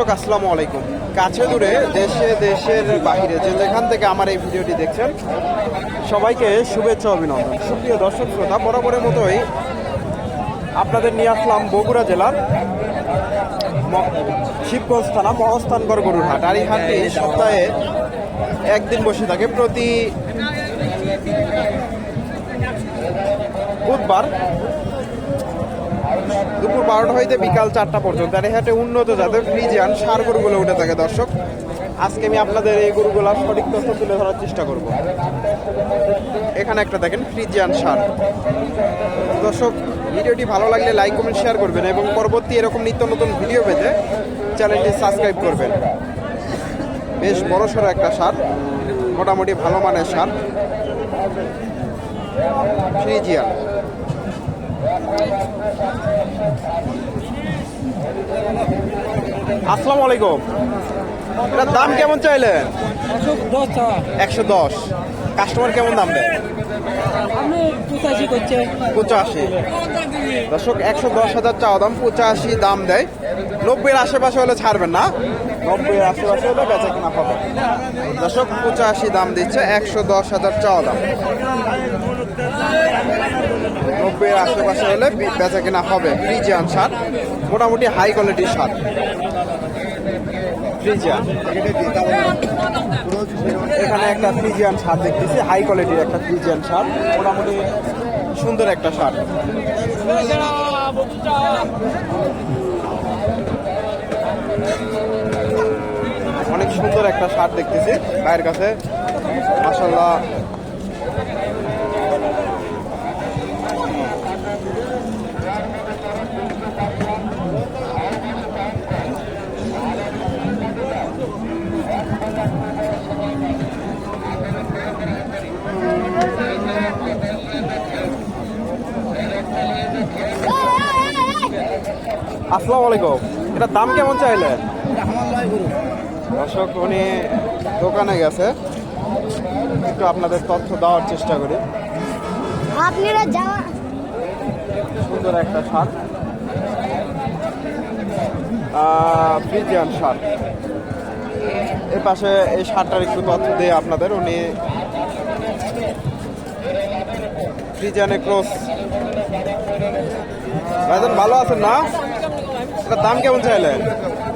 দর্শক, আসসালামু আলাইকুম। কাছে দূরে দেশে, দেশের বাইরে যে যেখান থেকে আমার এই ভিডিওটি দেখছেন, সবাইকে শুভেচ্ছা, অভিনন্দন। সুপ্রিয় দর্শক, শ্রোতা, বরাবরের মতোই আপনাদের নিয়ে আসলাম বগুড়া জেলার শিবগঞ্জ থানা, মহস্থানগড় গরুর হাট আর এই হাটটি সপ্তাহে একদিন বসে থাকে। প্রতি বুধবার দুপুর বারোটা হইতে বিকাল চারটা পর্যন্ত। আর হাটে উন্নত জাতের ফ্রিজিয়ান সার গরুগুলো উঠে থাকে, দর্শক। আজকে আমি আপনাদের এই গরুগুলার সঠিক তথ্য তুলে ধরার চেষ্টা করব। এখানে একটা দেখেন, ফ্রিজিয়ান সার। দর্শক, ভিডিওটি ভালো লাগলে লাইক, কমেন্ট, শেয়ার করবেন এবং পরবর্তী এরকম নিত্য নতুন ভিডিও পেতে চ্যানেলটি সাবস্ক্রাইব করবেন। বেশ বড় সড়ো একটা সার, মোটামুটি ভালো মানের সার। ফ্রিজিয়ান। আসসালামু আলাইকুম। এটার দাম কেমন চাইলেন একশো দশ। কাস্টমার কেমন দাম দেয়? পঁচাশি। দর্শক, একশো দশ হাজার চাওয়া দাম, পঁচাশি দাম দেয়। নব্বইয়ের আশেপাশে হলে ছাড়বেন না। নব্বইয়ের আশেপাশে হলে বেচা কিনা হবে। দর্শক, পঁচাশি দাম দিচ্ছে, একশো দশ হাজার চাওয়া দাম। নব্বইয়ের আশেপাশে হলে বেচা কিনা হবে। ফ্রিজিয়ান সার মোটামুটি হাই কোয়ালিটির সার ফ্রিজিয়ান, এখানে একটা ফ্রিজিয়ান সার দেখতেছি হাই কোয়ালিটির একটা ফ্রিজিয়ান সার মোটামুটি সুন্দর একটা সার অনেক সুন্দর একটা সার দেখতেছি ভাইয়ের কাছে। মাসাল্লাহ আসসালামু আলাইকুম। এটার দাম কেমন চাইলেন? দর্শক উনি দোকানে গেছে। একটু আপনাদের তথ্য দেওয়ার চেষ্টা করি। আপনারা যাওয়া সুন্দর একটা সার ফ্রিজিয়ান সার এর পাশে এই সারটার একটু তথ্য দিয়ে আপনাদের। উনি ফ্রিজিয়ানে ক্রস ভাইজান ভালো আছেন না? এটার দাম কেমন চাইলেন?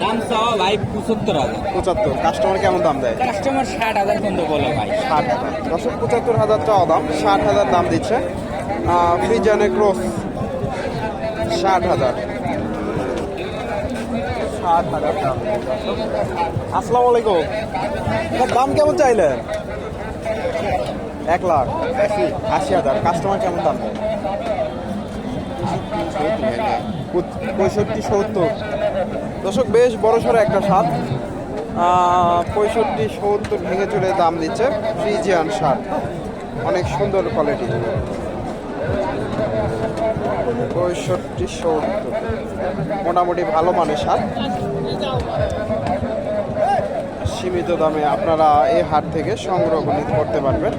দাম চাওয়া ভাই পঁচাত্তর হাজার। পঁচাত্তর। কাস্টমার কেমন দাম দেয়? কাস্টমার ষাট হাজার পর্যন্ত বলে ভাই। ষাট হাজার। দশ পঁচাত্তর হাজার চাওয়া দাম ষাট হাজার দাম দিচ্ছে। ফ্রিজানে ক্রস ষাট হাজার। ষাট হাজার দাম। আসসালামু আলাইকুম। দাম কেমন চাইলেন? এক লাখ। আশি আশি হাজার। কাস্টমার কেমন দাম দেয়? পঁয়ষট্টি সত্তর। দর্শক, বেশ বড় সড়ো একটা সাপ পঁয়ষট্টি সত্তর ভেঙে চলে দাম দিচ্ছে। ফ্রিজিয়ান সার অনেক সুন্দর কোয়ালিটি পঁয়ষট্টি সত্তর মোটামুটি ভালো মানের সার সীমিত দামে আপনারা এই হাট থেকে সংগ্রহ করে- করতে পারবেন।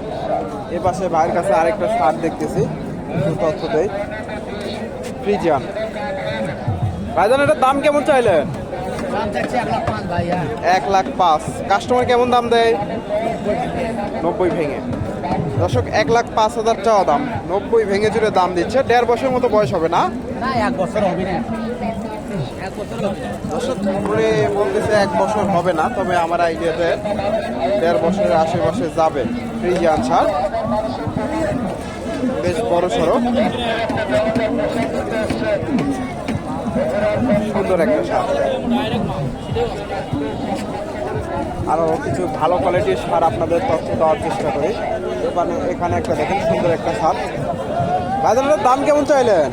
এ পাশে ভাইয়ের কাছে আরেকটা সার দেখতেছি। তথ্য দেই। ফ্রিজিয়ান। ভাইজান এটার দাম কেমন চাইলেন এক লাখ পাঁচ কাস্টমার কেমন দাম দেয়? নব্বই ভেঙে। দর্শক এক লাখ পাঁচ হাজার চাওয়া দাম। নব্বই ভেঙে জুড়ে দাম দিচ্ছে। দেড় বছর মতো বয়স হবে না? এক বছর হবে না। দর্শক উনি বলতেছে এক বছর হবে না তবে আমার আইডিয়াতে দেড় বছরের আশেপাশে যাবে। ফ্রিজিয়ান সার বেশ বড় সড়ো সুন্দর একটা সার। আরও কিছু ভালো কোয়ালিটির সার আপনাদের তথ্য দেওয়ার চেষ্টা করি। এখানে এখানে একটা দেখেন সুন্দর একটা সার। বাজারের দাম কেমন চাইলেন?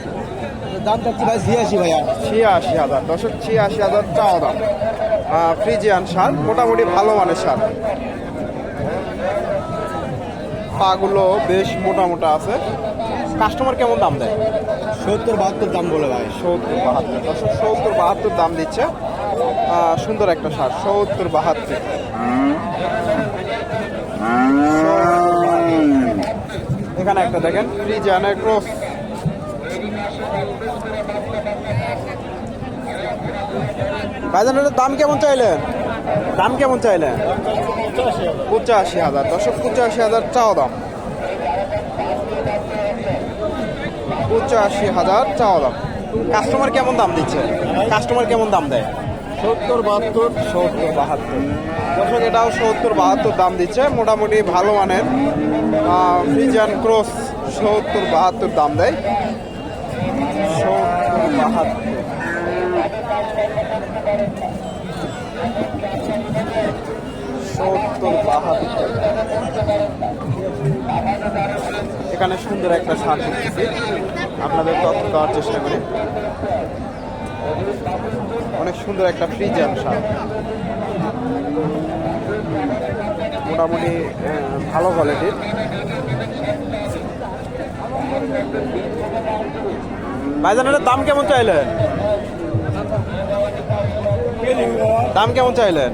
দাম চাচ্ছে ভাই ছিয়াশি ভাইয়া। ছিয়াশি হাজার দশক ছিয়াশি হাজার চাওয়া দাম। ফ্রিজিয়ান সার মোটামুটি ভালো মানের সার। পাগুলো বেশ মোটা মোটা আছে। কাস্টমার কেমন দাম দেয়? সত্তর, বাহাত্তর দাম বলে ভাই। সত্তর, বাহাত্তর। দশক সত্তর, বাহাত্তর দাম দিচ্ছে। সুন্দর একটা সার, সত্তর, বাহাত্তর। এখানে একটা দেখেন ফ্রিজিয়ানের ক্রস ভাইজান দাম কেমন চাইলেন দাম কেমন চাইলেন পঁচাশি হাজার। দশক পঁচাশি হাজার চাওয়া দাম। পঁচাশি হাজার চাওয়া দাম। কাস্টমার কেমন দাম দিচ্ছে? কাস্টমার কেমন দাম দেয়? সত্তর বাহাত্তর। সত্তর বাহাত্তর। দর্শক এটাও সত্তর বাহাত্তর দাম দিচ্ছে। মোটামুটি ভালো মানের ফ্রিজান ক্রস সত্তর বাহাত্তর দাম দেয়। সত্তর বাহাত্তর। সত্তর বাহাত্তর। এখানে সুন্দর একটা সার দেখতেছি আপনাদের তথ্য দেওয়ার চেষ্টা করি। অনেক সুন্দর একটা ফ্রিজান সার মোটামুটি ভালো কোয়ালিটির ভাইজান এটার দাম কেমন চাইলেন? দাম কেমন চাইলেন?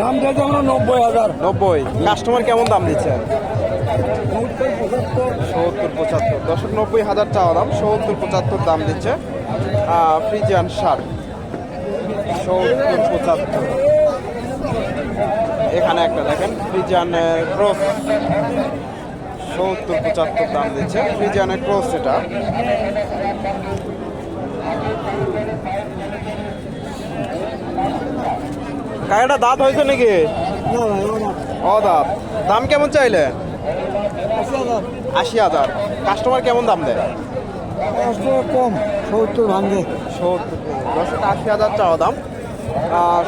দাম চাইছে আমরা নব্বই হাজার। নব্বই। কাস্টমার কেমন দাম দিচ্ছেন সত্তর পঁচাত্তর। দশক নব্বই হাজার চাওয়া দাম সত্তর পঁচাত্তর দাম দিচ্ছে ফ্রিজিয়ান শার্ট সত্তর পঁচাত্তর। এখানে একটা দেখেন ফ্রিজিয়ানের ক্রস। সত্তর পঁচাত্তর দাম দিচ্ছে ফ্রিজিয়ানের ক্রস এটা। গাড়িটা দাঁত হয়েছে নাকি? আমার দাম কেমন চাইলে? আশি হাজার। কাস্টমার কেমন দাম দেয়? কম সত্তর ভাঙবে সত্তর আশি হাজার চাওয়া দাম।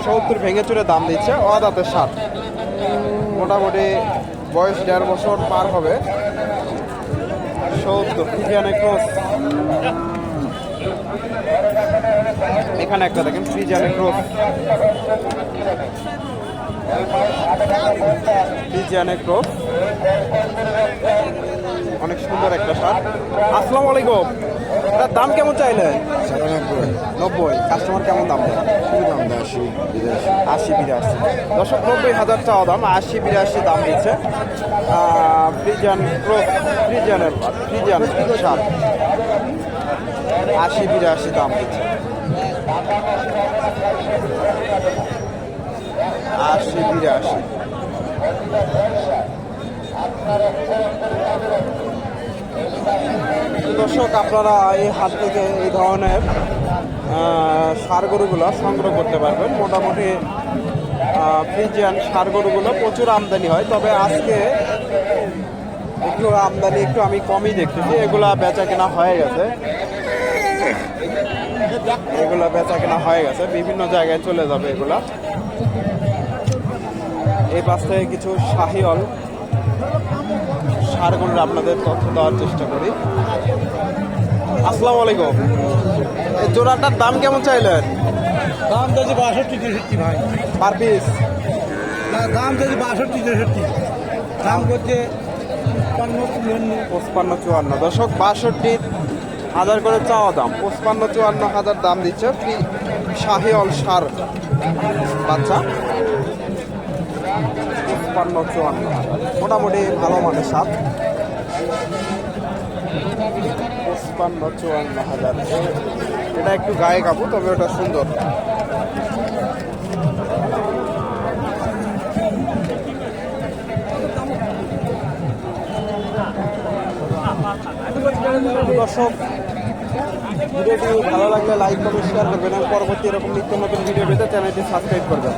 সত্তর ভেঙে চুরে দাম দিচ্ছে অদাতের সার। মোটামুটি বয়স দেড় বছর পার হবে। সত্তর ফ্রিজিয়ান ক্রস এখানে একটা দেখেন ফ্রিজিয়ান ক্রস ফ্রিজিয়ান ক্রস অনেক সুন্দর একটা সার আসসালামু আলাইকুম। এটার দাম কেমন চাইলে? নব্বই। কাস্টমার কেমন দাম দাম আশি, বিরাশি। আশি বিরাশি দশক নব্বই হাজার টাকা দাম, আশি, বিরাশি দাম দিচ্ছে। ফ্রিজান প্রো ফ্রিজানের ফ্রিজান সার আশি, বিরাশি দাম দিচ্ছে। আশি, বিরাশি। দর্শক, আপনারা এই হাট থেকে এই ধরনের ষাঁড় গরুগুলো সংগ্রহ করতে পারবেন। মোটামুটি ফ্রিজিয়ান ষাঁড় গরুগুলো প্রচুর আমদানি হয়। তবে আজকে একটু আমদানি, একটু আমি কমই দেখতেছি। এগুলা বেচা কেনা হয়ে গেছে। এগুলা বেচা কেনা হয়ে গেছে। বিভিন্ন জায়গায় চলে যাবে এগুলা। এই পাশ থেকে কিছু শাহিওল। গরুর আপনাদের তথ্য দেওয়ার চেষ্টা করি। আসসালামু আলাইকুম। এই জোড়াটার দাম কেমন চাইলেন? দাম চাইছে বাষট্টি তেষট্টি ভাই। Per piece? না দাম চাইছে বাষট্টি তেষট্টি। দাম করছে পঁচপান্ন চুয়ান্ন। দশক বাষট্টি হাজার করে চাওয়া দাম। পঁচপান্ন চুয়ান্ন হাজার দাম দিচ্ছে ফ্রি শাহিওল সার বাচ্চা। পঁচপান্ন চুয়ান্ন মোটামুটি ভালো হাজার। এ- এটা একটু গায়ে কাপু তবে ওটা সুন্দর। দর্শক, ভিডিওটি ভালো লাগলে লাইক কমেন্ট শেয়ার করবেন। পরবর্তী এরকম নিত্য নতুন ভিডিও পেতে চ্যানেলটি সাবস্ক্রাইব করবেন।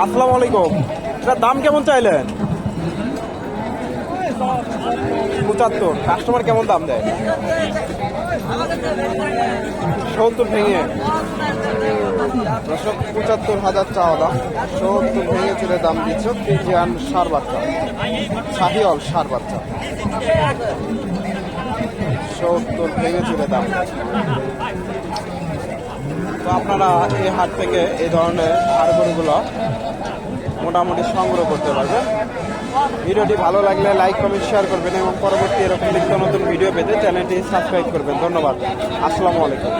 আসসালামু আলাইকুম। এটার দাম কেমন চাইলেন? পঁচাত্তর। কাস্টমার কেমন দাম দেয়? সত্তর ভেঙে। পঁচাত্তর হাজার চাওয়া দাম। সত্তর ভেঙে চলে দাম দিচ্ছ ফ্রিজিয়ান সার বাচ্চা। শাহিওল সার বাচ্চা। সত্তর ভেঙে চলে দাম। তো আপনারা এই হাট থেকে এই ধরনের সার গরুগুলো মোটামুটি সংগ্রহ করতে পারবেন। ভিডিওটি ভালো লাগলে লাইক, কমেন্ট, শেয়ার করবেন এবং পরবর্তী এরকম নিত্য নতুন ভিডিও পেতে চ্যানেলটি সাবস্ক্রাইব করবেন। ধন্যবাদ। আসসালামু আলাইকুম।